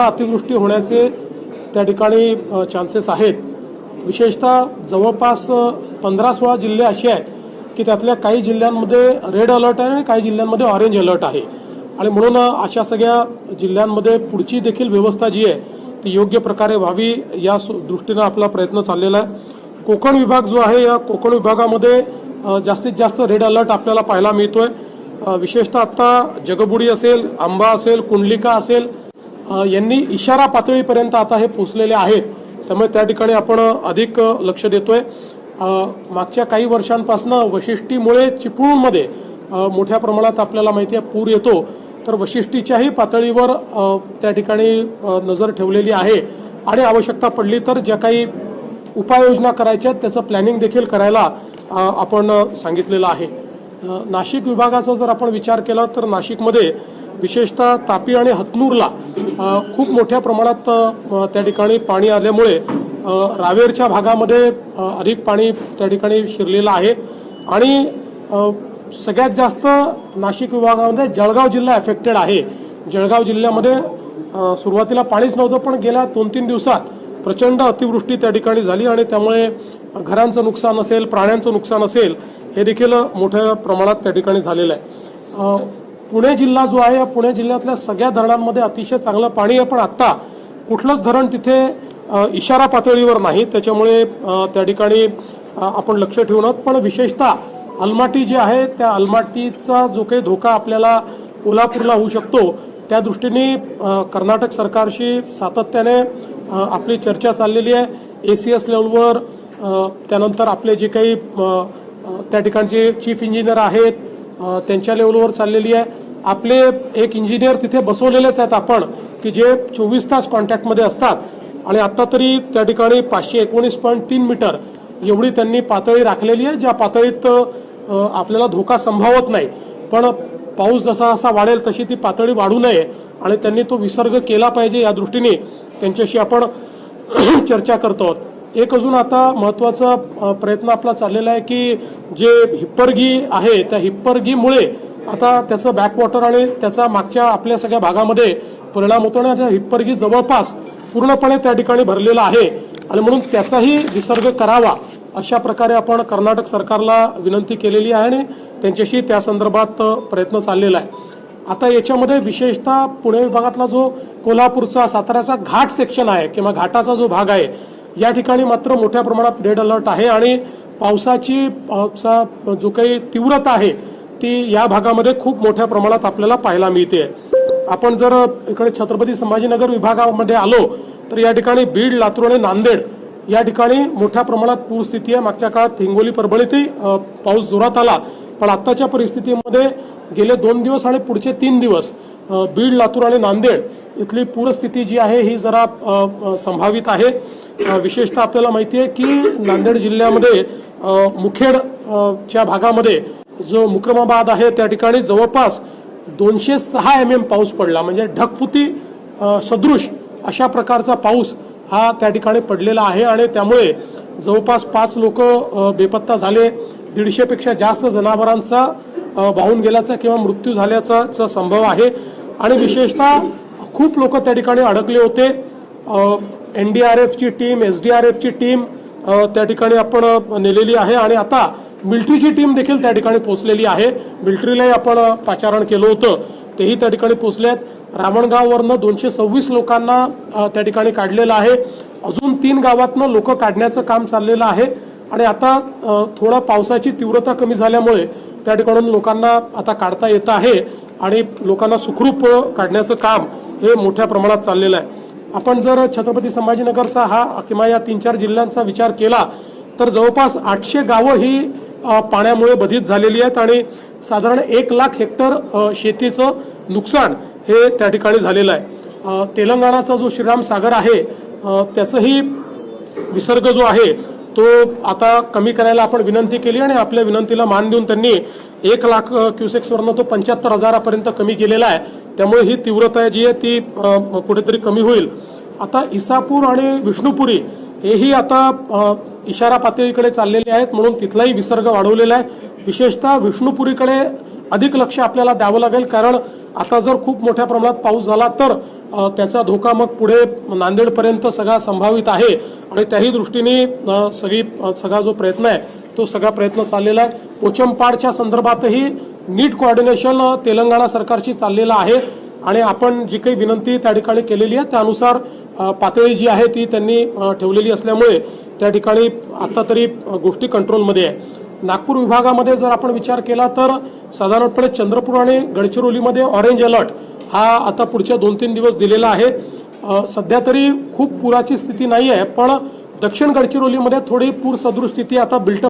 अतिवृष्टी होण्याचे त्या ठिकाणी चान्सेस आहेत. विशेषतः जवळपास पंधरा सोळा जिल्हे असे आहेत की त्यातल्या काही जिल्ह्यांमध्ये रेड अलर्ट आहे आणि काही जिल्ह्यांमध्ये ऑरेंज अलर्ट आहे. आणि म्हणून अशा सगळ्या जिल्ह्यांमध्ये पुढची देखील व्यवस्था जी आहे ती योग्य प्रकारे व्हावी या सु- दृष्टीनं आपला प्रयत्न चाललेला आहे. कोकण विभाग जो आहे या कोकण विभागामध्ये जास्तीत जास्त रेड अलर्ट आपल्याला पाहायला मिळतोय. विशेषतः आत्ता जगबुडी असेल आंबा असेल कुंडलिका असेल यांनी इशारा पातळीपर्यंत आता हे पोचलेले आहेत. त्यामुळे त्या ठिकाणी आपण अधिक लक्ष देतोय. मागच्या काही वर्षांपासून वशिष्टीमुळे चिपळूणमध्ये मोठ्या प्रमाणात आपल्याला माहिती आहे पूर येतो. तर वशिष्टीच्याही पातळीवर त्या ठिकाणी नजर ठेवलेली आहे. आणि आवश्यकता पडली तर ज्या काही उपाययोजना करायच्या आहेत त्याचं प्लॅनिंग देखील करायला आपण सांगितलेलं आहे. नाशिक विभागाचा जर आपण विचार केला तर नाशिकमध्ये विशेषतः तापी आणि हतनूरला खूप मोठ्या प्रमाणात त्या ठिकाणी पाणी आल्यामुळे रावेरच्या भागामध्ये अधिक पाणी त्या ठिकाणी शिरलेलं आहे. आणि सगळ्यात जास्त नाशिक विभागामध्ये जळगाव जिल्हा अफेक्टेड आहे. जळगाव जिल्ह्यामध्ये सुरुवातीला पाणीच नव्हतं पण गेल्या दोन तीन दिवसात प्रचंड अतिवृष्टी त्या ठिकाणी झाली आणि त्यामुळे घरांचं नुकसान असेल प्राण्यांचं नुकसान असेल हे देखील मोठ्या प्रमाणात त्या ठिकाणी झालेलं आहे. पुणे जिल्हा जो आहे या पुणे जिल्ह्यातल्या सगळ्या धरणांमध्ये अतिशय चांगलं पाणी आहे. पण आत्ता कुठलंच धरण तिथे इशारा पातळीवर नाही. त्याच्यामुळे त्या ठिकाणी आपण लक्ष ठेवून आहोत पण विशेषतः अलमाटी जे आहे त्या अलमाटीचा जो काही धोका आपल्याला कोल्हापूरला होऊ शकतो त्या दृष्टीने कर्नाटक सरकारशी सातत्याने आपली चर्चा चाललेली आहे. ए सी एस लेवलवर त्यानंतर आपले जे काही त्या ठिकाणचे चीफ इंजिनियर आहेत त्यांच्या लेवलवर चाललेली आहे. आपले एक इंजिनियर तिथे बसवलेलेच आहेत आपण की जे चोवीस तास कॉन्टॅक्टमध्ये असतात. आणि आत्ता तरी त्या ठिकाणी पाचशे एकोणीस पॉईंट तीन मीटर एवढी त्यांनी पातळी राखलेली आहे ज्या पातळीत आपल्याला धोका संभावत नाही. पण पाऊस जसा जसा वाढेल तशी ती पातळी वाढू नये. आणि त्यांनी तो विसर्ग केला पाहिजे या दृष्टीने त्यांच्याशी आपण चर्चा करतो आहोत. एक अजून आता महत्त्वाचा प्रयत्न आपला चाललेला आहे की जे हिप्परगी आहे त्या हिप्परगीमुळे आता त्याचं बॅकवॉटर आणि त्याचा मागच्या आपल्या सगळ्या भागामध्ये परिणाम होतो आणि आता हिप्परगी जवळपास पूर्णपणे त्या ठिकाणी भरलेला आहे. आणि म्हणून त्याचाही विसर्ग करावा अशा प्रकारे आपण कर्नाटक सरकारला विनंती केलेली आहे आणि त्यांच्याशी त्या संदर्भात प्रयत्न चाललेला आहे. आता याच्यामध्ये विशेषतः पुणे विभागातला जो कोल्हापूरचा साताऱ्याचा घाट सेक्शन आहे किंवा घाटाचा जो भाग आहे या ठिकाणी मात्र मोठ्या प्रमाणात रेड अलर्ट आहे आणि पावसाची पावसा जो काही तीव्रता आहे ती या भागामध्ये खूप मोठ्या प्रमाणात आपल्याला पाहायला मिळते. आपण जर इकडे छत्रपती संभाजीनगर विभागामध्ये आलो तर या ठिकाणी बीड लातूर आणि नांदेड या ठिकाणी मोठ्या प्रमाणात पूरस्थिती आहे. मागच्या काळात हिंगोली परभणीतही पाऊस जोरात आला पण आत्ताच्या परिस्थितीमध्ये गेले दोन दिवस आणि पुढचे तीन दिवस बीड लातूर आणि नांदेड इथली पूरस्थिती जी आहे ही जरा संभावित आहे. विशेषतः आपल्याला माहिती आहे की नांदेड जिल्ह्यामध्ये मुखेड च्या भागामध्ये जो मुक्रमाबाद आहे त्या ठिकाणी जवळपास दोनशे सहा एम एम पाऊस पडला. म्हणजे ढकफुती सदृश अशा प्रकारचा पाऊस हा त्या ठिकाणी पडलेला आहे आणि त्यामुळे जवळपास पाच लोक बेपत्ता झाले. दीडशेपेक्षा जास्त जनावरांचा वाहून गेल्याचा किंवा मृत्यू झाल्याचा संभव आहे. आणि विशेषतः खूप लोक त्या ठिकाणी अडकले होते. एन डी आर एफची टीम एस डी आर एफची टीम त्या ठिकाणी आपण नेलेली आहे आणि आता मिल्ट्रीची टीम देखील त्या ठिकाणी पोहोचलेली आहे. मिल्ट्रीलाही आपण पाचारण केलं होतं. तेही त्या ठिकाणी पोहोचले आहेत. रामणगाववरनं दोनशे सव्वीस लोकांना त्या ठिकाणी काढलेलं आहे. अजून तीन गावातनं लोक काढण्याचं काम चाललेलं आहे. आणि आता थोडा पावसाची तीव्रता कमी झाल्यामुळे त्या ठिकाणून लोकांना आता काढता येतं आहे. आणि लोकांना सुखरूप काढण्याचं काम हे मोठ्या प्रमाणात चाललेलं आहे. आपण जर छत्रपती संभाजीनगरचा हा किंवा या तीन चार जिल्ह्यांचा विचार केला तर जवळपास आठशे गावं ही पाण्यामुळे बधित झालेली आहेत आणि साधारण एक लाख हेक्टर शेतीचं नुकसान हे त्या ठिकाणी झालेलं आहे. तेलंगणाचा जो श्रीराम सागर आहे त्याचंही विसर्ग जो आहे तो आता कमी करायला आपण विनंती केली आणि आपल्या विनंतीला मान देऊन त्यांनी एक लाख क्युसेक्सवरनं तो पंच्याहत्तर हजारापर्यंत कमी केलेला आहे. त्यामुळे ही तीव्रता जी आहे ती कुठेतरी कमी होईल. आता इसापूर आणि विष्णुपुरी हेही आता इशारा पातळीकडे चाललेले आहेत म्हणून तिथलाही विसर्ग वाढवलेला आहे. विशेषतः विष्णुपुरीकडे अधिक लक्ष आपल्याला द्यावं लागेल कारण आता जर खूप मोठ्या प्रमाणात पाऊस झाला तर त्याचा धोका मग पुढे नांदेडपर्यंत सगळा संभावित आहे. आणि त्याही दृष्टीने सगळी सगळा जो प्रयत्न आहे तो सगळा प्रयत्न चाललेला आहे. पोचमपाडच्या संदर्भातही नीट कोऑर्डिनेशन तेलंगणा सरकारशी चाललेलं आहे. आणि आपण जी काही विनंती त्या ठिकाणी केलेली आहे त्यानुसार पातळी जी आहे ती त्यांनी ठेवलेली असल्यामुळे त्या ठिकाणी आता तरी गोष्टी कंट्रोलमध्ये आहे. नागपूर विभागामध्ये जर आपण विचार केला तर साधारणपणे चंद्रपूर आणि गडचिरोलीमध्ये ऑरेंज अलर्ट हा आता पुढच्या दोन तीन दिवस दिलेला आहे. सध्या तरी खूप पुराची स्थिती नाही आहे पण दक्षिण गडचिरोलीमध्ये थोडी पूर सदृश स्थिती आता बिल्ट